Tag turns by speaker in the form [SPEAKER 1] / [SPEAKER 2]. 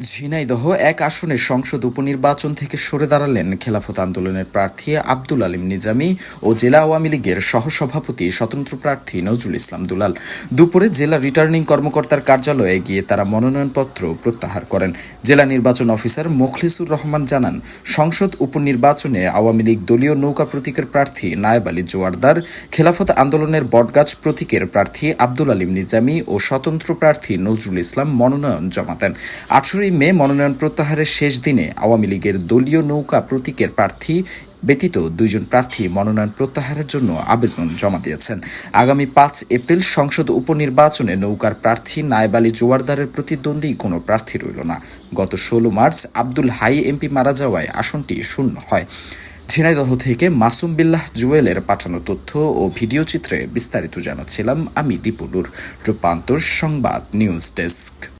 [SPEAKER 1] ঝিনাইদহ এক আসনের সংসদ উপনির্বাচন থেকে সরে দাঁড়ালেন খেলাফত আন্দোলনের প্রার্থী আব্দুল আলিম নিজামী ও জেলা আওয়ামী লীগের সহসভাপতি স্বতন্ত্র প্রার্থী নজরুল ইসলাম দুলাল। দুপুরে জেলা রিটার্নিং কর্মকর্তার কার্যালয়ে গিয়ে তারা মনোনয়নপত্র প্রত্যাহার করেন। জেলা নির্বাচন অফিসার মোখলিসুর রহমান জানান, সংসদ উপনির্বাচনে আওয়ামী লীগ দলীয় নৌকা প্রতীকের প্রার্থী নায়েব আলী জোয়ারদার, খেলাফত আন্দোলনের বটগাছ প্রতীকের প্রার্থী আব্দুল আলিম নিজামী ও স্বতন্ত্র প্রার্থী নজরুল ইসলাম মনোনয়ন জমা দেন। আঠারোই মে মনোনয়ন প্রত্যাহারের শেষ দিনে আওয়ামী লীগের দলীয় নৌকা প্রতীকের প্রার্থী ব্যতীত দুইজন প্রার্থী মনোনয়ন প্রত্যাহারের জন্য আবেদন জমা দিয়েছেন। আগামী পাঁচ এপ্রিল সংসদ উপনির্বাচনে নৌকার প্রার্থী নায়েব আলী জোয়ারদারের প্রতিদ্বন্দ্বী কোনো প্রার্থী রইল না। গত ষোলো মার্চ আব্দুল হাই এমপি মারা যাওয়ায় আসনটি শূন্য হয়। ঝিনাইদহ থেকে মাসুম বিল্লাহ জুয়েলের পাঠানো তথ্য ও ভিডিও চিত্রে বিস্তারিত জানাচ্ছিলাম আমি দীপুলুর রূপান্তর সংবাদ নিউজ ডেস্ক।